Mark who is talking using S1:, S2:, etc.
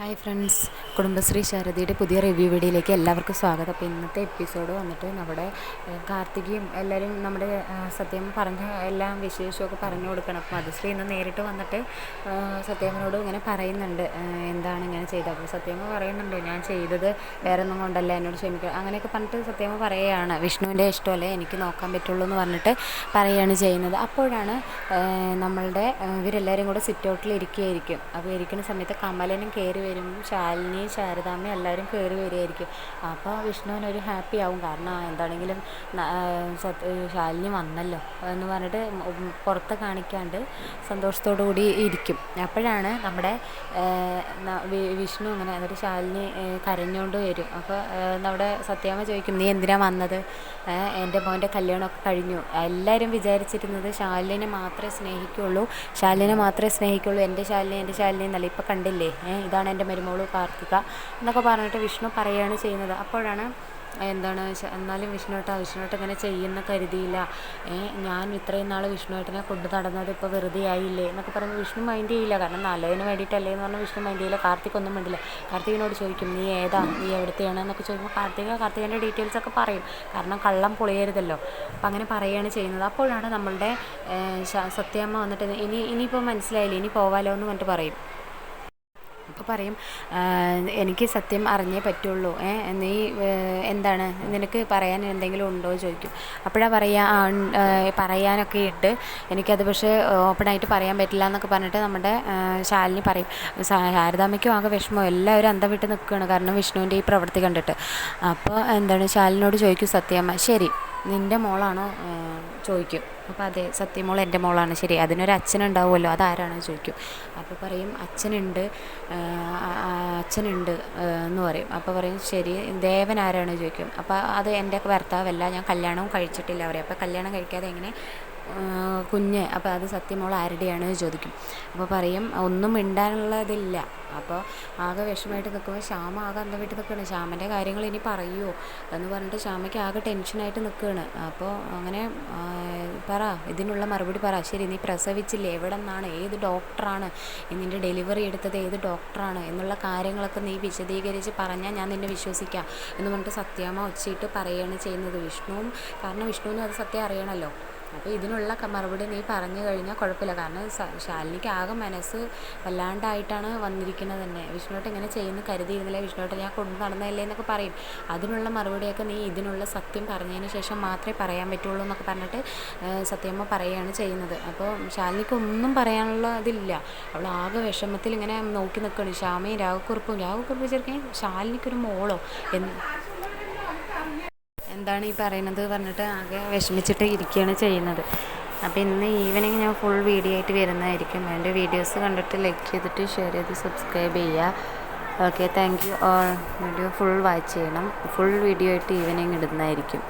S1: Hi friends Kudumbashree ശാരദയുടെ പുതിയ review വീഡിയോയിലേക്ക് എല്ലാവർക്കും സ്വാഗതം. അപ്പോൾ ഇന്നത്തെ എപ്പിസോഡ് വന്നിട്ട് നമ്മുടെ കാർത്തികയും എല്ലാവരും നമ്മുടെ സത്യം പറഞ്ഞ എല്ലാം വിശേഷമൊക്കെ പറഞ്ഞു കൊടുക്കണം. അപ്പോൾ മധുശ്രീ ഇന്ന് നേരിട്ട് വന്നിട്ട് സത്യമ്മനോട് ഇങ്ങനെ പറയുന്നുണ്ട് എന്താണ് ഇങ്ങനെ ചെയ്തത്? അപ്പോൾ സത്യാമ്മ പറയുന്നുണ്ട് ഞാൻ ചെയ്തത് വേറെ ഒന്നും കൊണ്ടല്ല എന്നോട് ക്ഷമിക്കുക അങ്ങനെയൊക്കെ പറഞ്ഞിട്ട് സത്യാമ്മ പറയുകയാണ്. വിഷ്ണുവിന്റെ ഇഷ്ടമല്ലേ? എനിക്ക് നോക്കാൻ പറ്റുള്ളൂ എന്ന് പറഞ്ഞിട്ട് പറയുകയാണ് ചെയ്യുന്നത്. അപ്പോഴാണ് നമ്മളുടെ ഇവരെല്ലാവരും കൂടെ സിറ്റ് ഔട്ടിൽ ഇരിക്കുകയായിരിക്കും. അപ്പോൾ ഇരിക്കുന്ന സമയത്ത് കമലനും കയറി വരും ശാലിനി ശാരദാമ്മ എല്ലാവരും കയറി വരികയായിരിക്കും. അപ്പോൾ വിഷ്ണുവിനൊരു ഹാപ്പി ആവും. കാരണം എന്താണെങ്കിലും ശാലിനി വന്നല്ലോ എന്ന് പറഞ്ഞിട്ട് പുറത്ത് കാണിക്കാണ്ട് സന്തോഷത്തോടു കൂടി ഇരിക്കും. അപ്പോഴാണ് നമ്മുടെ വിഷ്ണു അങ്ങനെ എന്നിട്ട് ശാലിനി കരഞ്ഞുകൊണ്ട് വരും. അപ്പോൾ നമ്മുടെ സത്യാമ്മ ചോദിക്കും നീ എന്തിനാ വന്നത്? എന്റെ മോന്റെ കല്യാണമൊക്കെ കഴിഞ്ഞു. എല്ലാവരും വിചാരിച്ചിരുന്നത് ശാലിനെ മാത്രമേ സ്നേഹിക്കുള്ളൂ. ശാലിനെ മാത്രമേ സ്നേഹിക്കുള്ളൂ. എന്റെ ശാലിനി എന്റെ ശാലിനി എന്നല്ല. ഇപ്പം കണ്ടില്ലേ? ഇതാണ് എന്റെ മരുമോൾ കാർത്തിക എന്നൊക്കെ പറഞ്ഞിട്ട് വിഷ്ണു പറയുകയാണ് ചെയ്യുന്നത്. അപ്പോഴാണ് എന്താണ് എന്നാലും വിഷ്ണുവേട്ട വിഷ്ണുവേട്ട ഇങ്ങനെ ചെയ്യുന്ന കരുതിയില്ല. ഞാൻ ഇത്രയും നാൾ വിഷ്ണുവേട്ടനെ കൊണ്ടു നടന്നത് ഇപ്പോൾ വെറുതെ ആയില്ലേ എന്നൊക്കെ പറഞ്ഞ് വിഷ്ണു മൈൻഡ് ചെയ്യില്ല. കാരണം നല്ലതിന് വേണ്ടിയിട്ടല്ലേ എന്ന് പറഞ്ഞാൽ വിഷ്ണു മൈൻഡ് ചെയ്യില്ല. കാർത്തിക് ഒന്നും വേണ്ടില്ല കാർത്തികിനോട് ചോദിക്കും നീ ഏതാ? നീ എവിടുത്തെയാണ്? എന്നൊക്കെ ചോദിക്കുമ്പോൾ കാർത്തിക കാർത്തികന്റെ ഡീറ്റെയിൽസ് ഒക്കെ പറയും. കാരണം കള്ളം പൊളിയരുതല്ലോ. അപ്പം അങ്ങനെ പറയുകയാണ് ചെയ്യുന്നത്. അപ്പോഴാണ് നമ്മളുടെ സത്യാമ്മ വന്നിട്ട് ഇനി ഇനിയിപ്പോൾ മനസ്സിലായില്ലേ? ഇനി പോവാലോ? എന്ന് പറഞ്ഞിട്ട് പറയും. അപ്പോൾ പറയും എനിക്ക് സത്യം അറിഞ്ഞേ പറ്റുള്ളൂ. നീ എന്താണ്? നിനക്ക് പറയാൻ എന്തെങ്കിലും ഉണ്ടോ? ചോദിക്കും. അപ്പോഴാണ് പറയുക "ആ, ഉൺ- ഏ, പറയാനൊക്കെ ഇട്ട് എനിക്കത് പക്ഷേ ഓപ്പണായിട്ട് പറയാൻ പറ്റില്ല എന്നൊക്കെ പറഞ്ഞിട്ട് നമ്മുടെ ശാലിനി പറയും. ശാരദാമ്മയ്ക്കും ആകെ വിഷമം. എല്ലാവരും അന്തം വിട്ട് നിൽക്കുകയാണ് കാരണം വിഷ്ണുവിന്റെ ഈ പ്രവൃത്തി കണ്ടിട്ട്. അപ്പോൾ എന്താണ്? ശാലിനോട് ചോദിക്കും സത്യമ്മ ശരി. നിന്റെ മോളാണോ ചോദിക്കും. അപ്പോൾ അതെ സത്യമോൾ എന്റെ മോളാണ്. ശരി അതിനൊരു അച്ഛനുണ്ടാവുമല്ലോ അതാരാണ് ചോദിക്കും. അപ്പോൾ പറയും അച്ഛനുണ്ട് അച്ഛനുണ്ട് എന്ന് പറയും. അപ്പോൾ പറയും ശരി ദേവൻ ആരാണ് ചോദിക്കും. അപ്പോൾ അത് എന്റെ ഭർത്താവല്ല ഞാൻ കല്യാണവും കഴിച്ചിട്ടില്ല പറയും അപ്പോൾ കല്യാണം കഴിക്കാതെ എങ്ങനെ കുഞ്ഞ് അപ്പോൾ അത് സത്യമോൾ ആരുടെയാണ് ചോദിക്കും. അപ്പോൾ പറയും ഒന്നും മിണ്ടാനുള്ളതില്ല. അപ്പോൾ ആകെ വിഷമമായിട്ട് നിൽക്കുമ്പോൾ ശ്യാമ ആകെ അന്തം വിട്ട് നിൽക്കുകയാണ്. ശ്യാമന്റെ കാര്യങ്ങൾ ഇനി പറയുമോ എന്ന് പറഞ്ഞിട്ട് ശ്യാമയ്ക്ക് ആകെ ടെൻഷനായിട്ട് നിൽക്കുകയാണ്. അപ്പോൾ അങ്ങനെ പറ ഇതിനുള്ള മറുപടി പറ. ശരി നീ പ്രസവിച്ചില്ലേ? എവിടെ നിന്നാണ് ഏത് ഡോക്ടറാണ്? നിന്റെ ഡെലിവറി എടുത്തത് ഏത് ഡോക്ടറാണ്? എന്നുള്ള കാര്യങ്ങളൊക്കെ നീ വിശദീകരിച്ച് പറഞ്ഞാൽ ഞാൻ നിന്നെ വിശ്വസിക്കാം എന്ന് പറഞ്ഞിട്ട് സത്യാമ്മ ഒച്ചയിട്ട് പറയുകയാണ് ചെയ്യുന്നത്. വിഷ്ണുവും കാരണം വിഷ്ണുവിനും അത് സത്യം അറിയണമല്ലോ അപ്പോൾ ഇതിനുള്ള മറുപടി നീ പറഞ്ഞു കഴിഞ്ഞാൽ കുഴപ്പമില്ല. കാരണം ശാലിനിക്ക് ആകെ മനസ്സ് വല്ലാണ്ടായിട്ടാണ് വന്നിരിക്കുന്നത് തന്നെ. വിഷ്ണുട്ട് ഇങ്ങനെ ചെയ്യുന്നു കരുതിയിരുന്നില്ല. വിഷ്ണുട്ട് ഞാൻ കൊണ്ടു നടന്നതല്ലേ എന്നൊക്കെ പറയും. അതിനുള്ള മറുപടിയൊക്കെ നീ ഇതിനുള്ള സത്യം പറഞ്ഞതിന് ശേഷം മാത്രമേ പറയാൻ പറ്റുള്ളൂ എന്നൊക്കെ പറഞ്ഞിട്ട് സത്യമ്മ പറയുകയാണ് ചെയ്യുന്നത്. അപ്പോൾ ശാലിനിക്ക് ഒന്നും പറയാനുള്ള ഇതില്ല. അവൾ ആകെ വിഷമത്തിൽ ഇങ്ങനെ നോക്കി നിൽക്കുകയാണ്. ശ്യാമയും രാഘക്കുറുപ്പും രാഘക്കുറുപ്പ് ചേർക്കാൻ ശാലിനിക്കൊരു മോളോ എന്ന് എന്താണ് ഈ പറയുന്നത് പറഞ്ഞിട്ട് ആകെ വിഷമിച്ചിട്ട് ഇരിക്കുകയാണ് ചെയ്യുന്നത്. അപ്പോൾ ഇന്ന് ഈവനിങ് ഞാൻ ഫുൾ വീഡിയോ ആയിട്ട് വരുന്നതായിരിക്കും. എന്റെ വീഡിയോസ് കണ്ടിട്ട് ലൈക്ക് ചെയ്തിട്ട് ഷെയർ ചെയ്ത് സബ്സ്ക്രൈബ് ചെയ്യുക. Okay thank you video full watch ചെയ്യണം. ഫുൾ വീഡിയോ ആയിട്ട് ഈവനിങ് ഇടുന്നതായിരിക്കും.